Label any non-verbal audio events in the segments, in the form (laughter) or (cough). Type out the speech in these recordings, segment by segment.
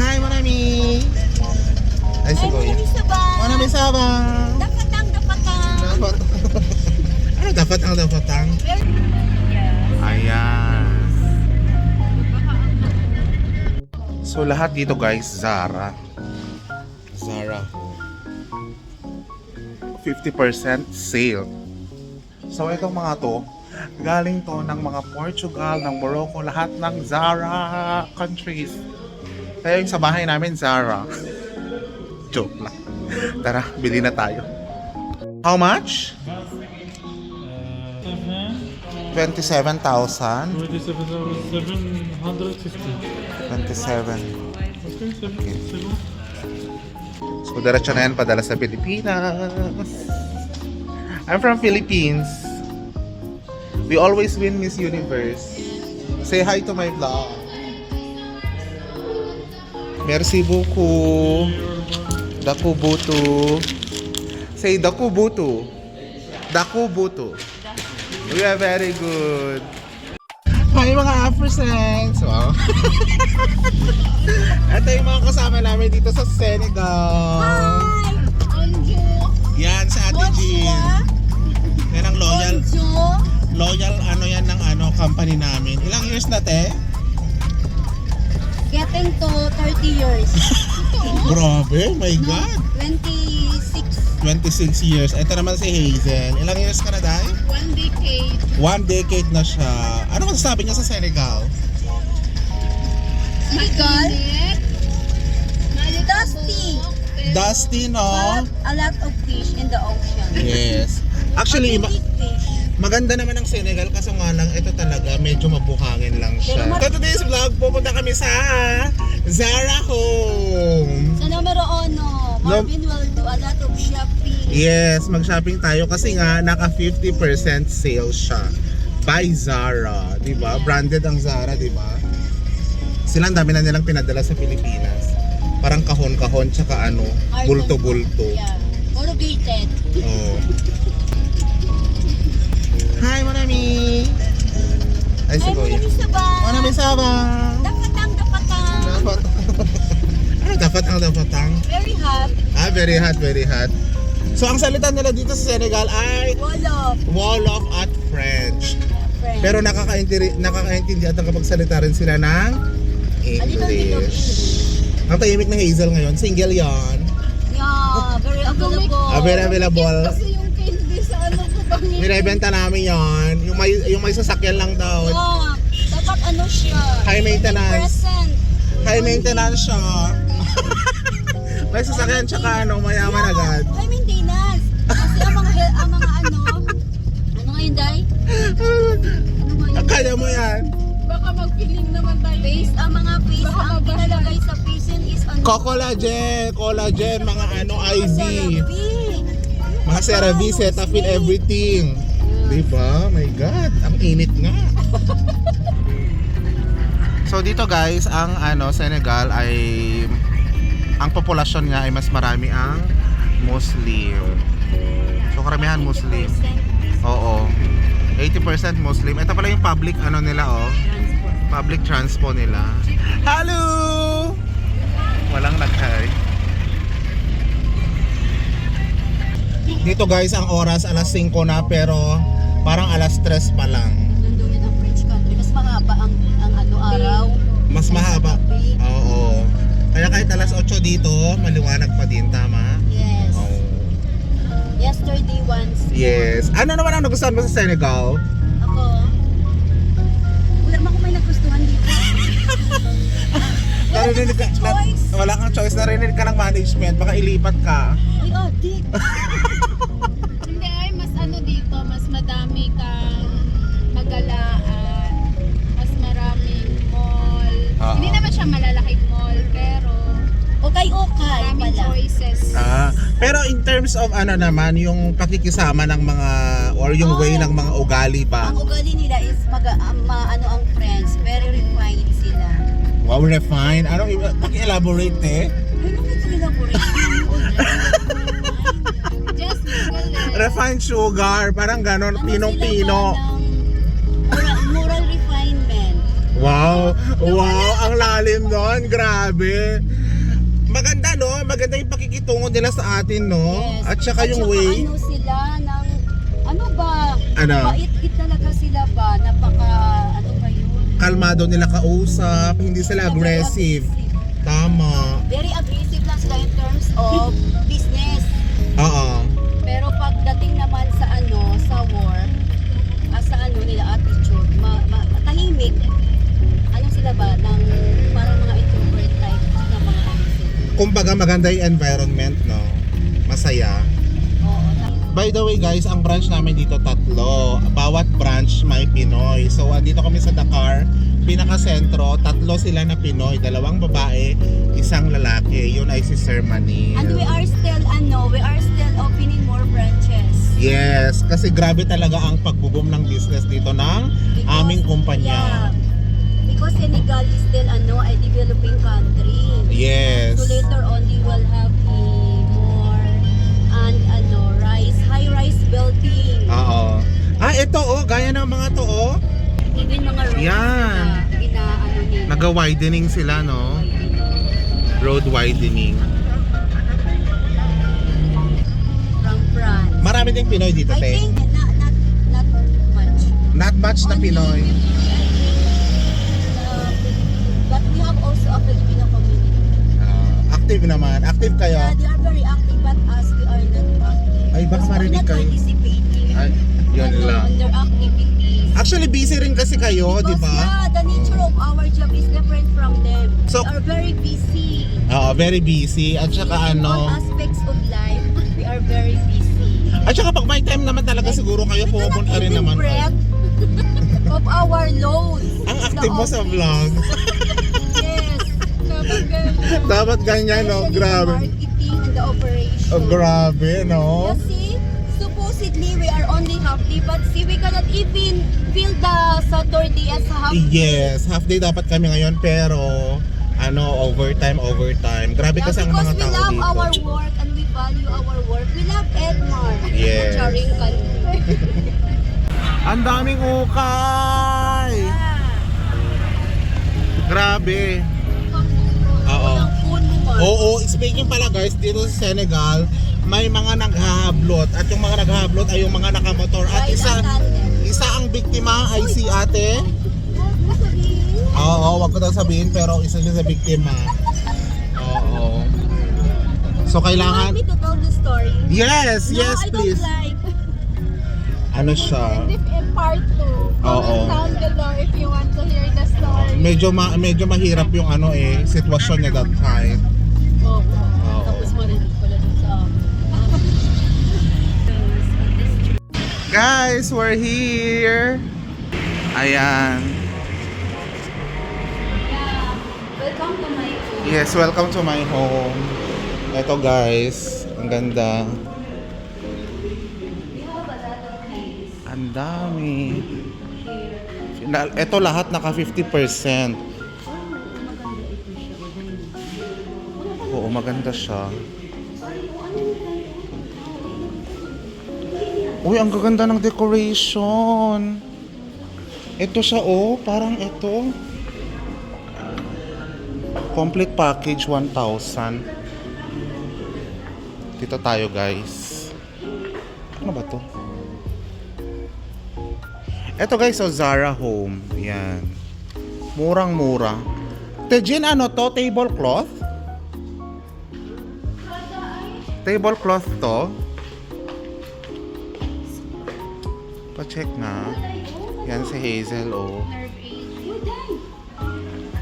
Hi, Manami! Ay, si Kuya. Manami Sabang! Dapatang, dapatang. Dapat. (laughs) ano dapat ang dapat ang? Yes. Ayan. So lahat dito guys, Zara. Zara. 50% sale. So itong mga to, galing to ng mga Portugal, ng Morocco, lahat ng Zara countries. Kaya yung sa bahay namin, Zara. Joke lang. Tara, bili na tayo. How much? Uh, 27,000. 27,750. 27. Okay. So, diretso na yan padala sa Pilipinas. I'm from Philippines. We always win Miss Universe. Say hi to my vlog. Merci beaucoup. Dakubutu. Say Dakubutu. Dakubutu. We are very good. Hi mga Afrosense! Wow. (laughs) Ito yung mga kasama namin dito sa Senegal. Hi! Anjo. Yan sa Ate. Jean. Yan ang loyal, Bonjour. loyal ano yan ng ano company namin. Ilang years na te? Getting to 30 years. (laughs) Grabe, my God. 26. 26 years. Ito naman si Hazel. Ilang years ka na dahil? One decade. One decade na siya. Ano masasabi niya sa Senegal? Senegal. Dusty. Dusty, no? But a lot of fish in the ocean. Yes. Actually, ma-. Maganda naman ang Senegal kaso nga lang ito talaga medyo mabuhangin lang siya. Pero ma- So today's vlog, pupunta kami sa Zara Home. Sa numero uno, Marvin will do a lot of shopping. Yes, mag-shopping tayo kasi nga naka 50% sale siya. By Zara, 'di ba? Branded ang Zara, 'di ba? Sila ang dami na nilang pinadala sa Pilipinas. Parang kahon-kahon tsaka ano, bulto-bulto. Yeah. Corrugated. Oh. Hi, Monami! Ay, si Ay, Kuya. Manami Sabang. Monami Sabang! Dapatang, dapatang. Dapat. ano (laughs) dapat ang dapat ang? Very hot. Ah, very hot, very hot. So, ang salita nila dito sa Senegal ay Wolof. Wolof at French. Friend. Pero nakakaintindi, nakakaintindi at nakapagsalita rin sila ng English. Ang tahimik na Hazel ngayon, single yon. Yeah, very available. Ah, very available. Kasi sa Binibenta namin yon. Yung may, yung may sasakyan lang daw. Yeah, dapat ano siya. High maintenance. Present. High maintenance siya. (laughs) may sasakyan tsaka ano, mayaman Yeah, agad. High maintenance. Kasi ang mga, ang mga ano, (laughs) ano ngayon, Day? Ano ngayon? Kaya mo yan. Baka mag-feeling naman tayo. Face, ang mga face, ang pinalagay sa patient is ano. Collagen, collagen, mga ano, IV. Therapy. Mga CeraVe, Cetaphil, everything. Diba? My God, ang init nga. (laughs) so dito guys, ang ano Senegal ay ang populasyon nga ay mas marami ang Muslim. So karamihan Muslim. Oo. 80% Muslim. Ito pala yung public ano nila oh. Public transpo nila. Hello! Walang nag-hi. Dito guys, ang oras alas 5 na pero parang alas 3 pa lang. Nandun yun ang French country. Mas mahaba ang, ang ano, araw. Mas mahaba. Oo. Kaya kahit alas 8 dito, maliwanag pa din, tama? Yes. Oo. Yesterday once. Yes. Ano naman ang nagustuhan mo sa Senegal? Ako. Wala mo kung may nagustuhan dito. (laughs) Narinig ka, na, wala kang choice. Narinig ka ng management. Baka ilipat ka. Ay, oh, dik. (laughs) Hindi ay mas ano dito, mas madami kang magalaan, mas maraming mall. Oo. Hindi naman siya malalaking mall, pero Okay, okay maraming pala. choices. Ah, pero in terms of ano naman, yung pakikisama ng mga or yung way Oh. ng mga ugali ba? Ang ugali nila is mag, ah, ma, ano ang friends, very refined sila. Wow, refine. Ano, eh. Bakit sila po rin? Just it. Refined sugar, parang ganon, pinong-pino. Moral, moral refinement. Wow! Wow! Ang lalim nun! Grabe! Maganda no? Maganda yung pakikitungo nila sa atin no? Yes. At saka yung way. ano sila ng, ano ba? Ano? Mait-it talaga sila ba? Napaka, ano ba yun? Kalmado nila kausap, hindi sila aggressive. Tama. Very aggressive lang sila in terms of (laughs) business. Oo. Pero pagdating naman sa ano, sa work, ah, sa ano nila attitude, ma, ma, tahimik. Ano sila ba? Ng parang mga introvert type na mga ano sila. Kumbaga maganda yung environment no? Masaya. By the way guys, ang branch namin dito tatlo. Bawat branch may Pinoy. So andito kami sa Dakar, pinaka-sentro, tatlo sila na Pinoy, dalawang babae, isang lalaki. Yun ay si Sir Manil. And we are still, ano, we are still opening more branches. Yes, kasi grabe talaga ang pagbo-boom ng business dito ng Because- aming kumpanya. Yeah. Because Senegal is still, ano, a developing nila. Naga-widening sila no. Road widening. From France. Marami ding Pinoy dito, I te. think not, not, not much. Not much na Only Pinoy. 50, I think, uh, but we have also a Filipino community. Ah, active naman. Active kayo. Yeah, they are very active, but us, we are not active. Ay, baka marinig we're not kayo. participating. Ay, yun ano, lang. activities. Actually, busy rin kasi kayo, di Because, ba? yeah, the nature of our job is different from them. So- we are very busy. Oo, very busy. At saka In all ano, aspects of life, we are very busy. at saka pag may time naman talaga siguro kayo We cannot rin even naman. breath (laughs) of our loads. Ang active mo sa vlog. (laughs) Yes. Dapat ganyan, no? Especially Grabe. Marketing and the operation. Oh, grabe, no? You day, but see, we cannot even feel the Saturday as half day. Yes, half day dapat kami ngayon pero ano, overtime, overtime. Grabe Yeah, kasi ang mga because we tao love dito. our work and we value our work. We love Edmar. Yes. Charing. (laughs) Ang daming ukay! Grabe. Oo. Oo, speaking pala guys, dito sa Senegal, may mga naghahablot at yung mga naghahablot ay yung mga nakamotor at isa isa ang biktima ay si ate. Sabihin. Oo, wag ko daw sabihin pero isa siya sa biktima. Oo. So You want kailangan me to tell the story? Yes, no, yes I please. like. Ano siya? Part 2, Oo. down below if you want to hear the story. Medyo ma medyo mahirap yung ano eh, sitwasyon niya that time. Oo. Guys, we're here. Ayan. Welcome to my home. Yes, welcome to my home. Ito guys, ang ganda. Ang dami. Ito lahat naka 50%. Oh, maganda ito siya. Maganda. Oo, maganda siya. Uy, ang gaganda ng decoration. Ito siya oh, parang ito. Complete package 1,000. Dito tayo guys. Ano ba to? Ito guys, so Zara Home. Yan. Murang-mura. Tejin, ano to? Tablecloth? Tablecloth to? Pa-check na. Yan si Hazel, oh.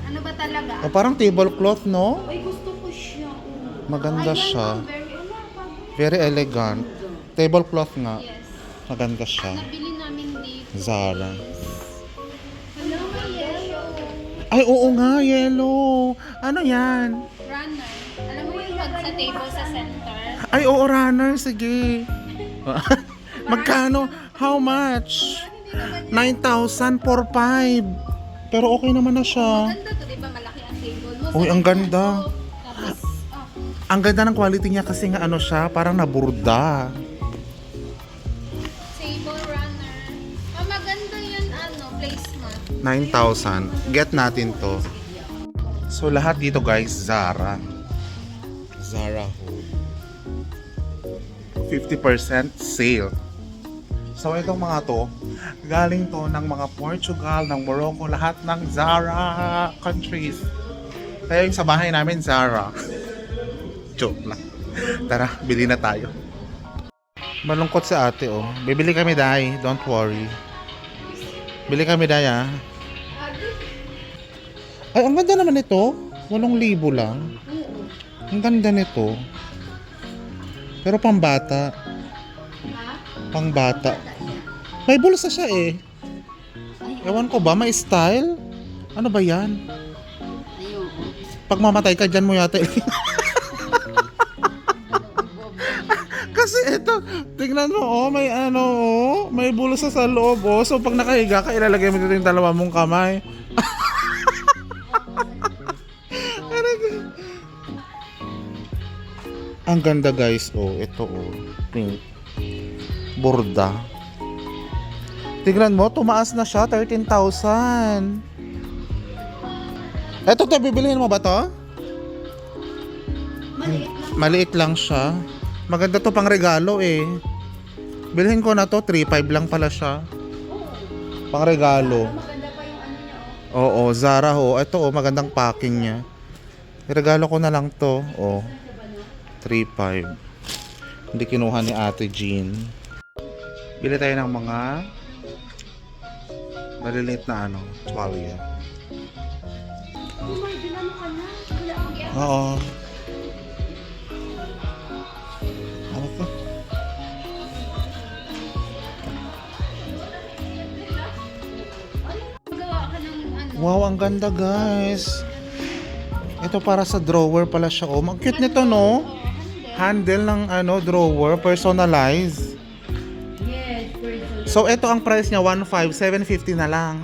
Ano ba talaga? Oh, parang tablecloth, no? Ay, gusto ko siya. Maganda siya. very, elegant. Tablecloth nga. Yes. Maganda siya. Nabili namin dito. Zara. Hello, may yellow. Ay, oo nga, yellow. Ano yan? Runner. Alam mo yung pag sa table sa center? Ay, oo, runner. Sige. (laughs) Magkano? How much? 9,000 for 5. Pero okay naman na siya. Ganda to, di ba? Malaki ang table mo. Uy, ang ganda. Tapos, ah, Ang ganda ng quality niya kasi nga ano siya, parang naburda. table runner. Ah, maganda ano, placemat. 9,000. Get natin to. So lahat dito guys, Zara. Zara Home. 50% sale. So itong mga to, galing to ng mga Portugal, ng Morocco, lahat ng Zara countries. Kaya yung sa bahay namin, Zara. (laughs) Joke lang. Tara, bili na tayo. Malungkot si ate oh. Bibili kami dai, don't worry. Bili kami dai ah. Ay, ang ganda naman ito. 8,000 lang. Ang ganda nito. Pero pambata. Pangbata. May bulsa siya eh. Ewan ko ba, may style? Ano ba yan? Pag mamatay ka, dyan mo yata. (laughs) Kasi ito, tingnan mo, oh, may ano, oh, may bulsa sa loob, oh. So, pag nakahiga ka, ilalagay mo dito yung dalawa mong kamay. (laughs) Ano? Ang ganda guys, oh, ito oh, pink. Borda. Tingnan mo, tumaas na siya, 13,000. Eto, te, bibilihin mo ba to? Maliit lang. Maliit lang siya. Maganda to pang regalo eh. Bilhin ko na to, 3.5 lang pala siya. Pang regalo. Maganda pa yung ano niya, Oo, oh. Zara ho. Ito oh, magandang packing niya. Regalo ko na lang to. Oh. 3.5. Hindi kinuha ni Ate Jean. Bili tayo ng mga maliliit na ano, tuwalya. Oo. Ano ng ano. Wow, ang ganda guys. Ito para sa drawer pala siya. Oh, ang cute nito no. Handle ng ano drawer, personalized. So ito ang price niya 1.5, 750 na lang.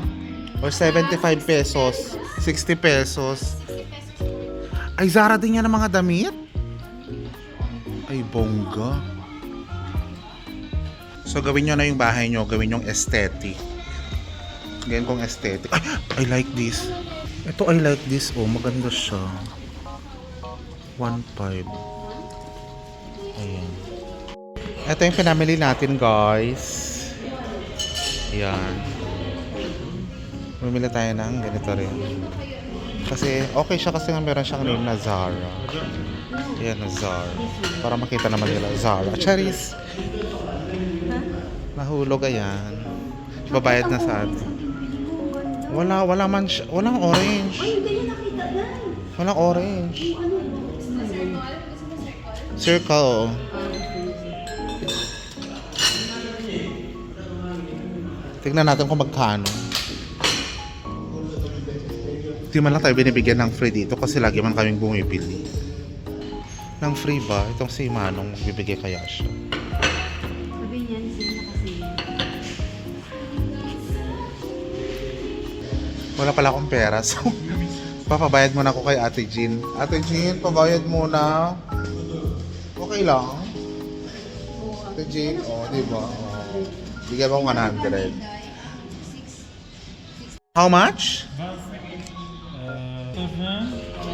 Or 75 pesos. 60 pesos. Ay, Zara din yan ng mga damit? Ay, bongga. So, gawin nyo na yung bahay nyo. Gawin yung aesthetic. Ganyan kong aesthetic. Ay, I like this. Ito, I like this. Oh, maganda siya. 1.5. Ayan. Ito yung pinamili natin, guys. Ayan. Bumili tayo ng ganito rin. Kasi okay siya kasi nga meron siyang name na Zara. Ayan na Zara. Para makita naman nila Zara. Charis! Nahulog ayan. Babayad na sa atin. Wala, wala man siya. Walang orange. Walang orange. Circle. Tignan natin kung magkano. Di man lang tayo binibigyan ng free dito kasi lagi man kaming bumibili. Ng free ba? Itong si Manong magbibigay kaya siya. Sabi niya, kasi. Wala pala akong pera so (laughs) papabayad muna ako kay Ate Jean. Ate Jean, pabayad muna. Okay lang. Ate Jean, oh, di ba? Oh. Bigyan mo 100. How much? Uh,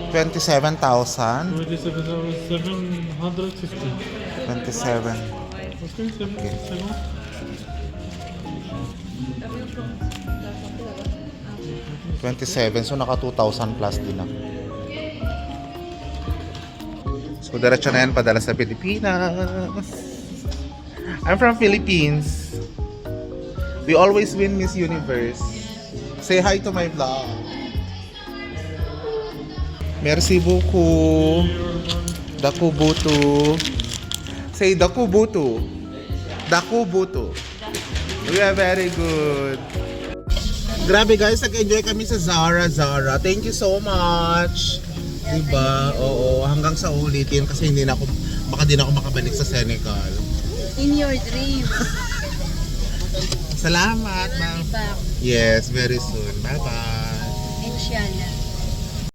27,000. 27,750. 27. Okay, Okay. seven. 27, so naka 2,000 plus din ako. So diretso na yan padala sa Pilipinas. I'm from Philippines. We always win Miss Universe. Say hi to my vlog. Merci beaucoup. Dakubutu. Say Dakubutu. Dakubutu. We are very good. Grabe guys, nag-enjoy kami sa Zara Zara. Thank you so much. Diba? Oo, hanggang sa ulitin kasi hindi na ako baka di na ako makabalik sa Senegal. In your dreams. (laughs) Salamat, ma'am. Yes, very soon. Bye-bye. Inshallah.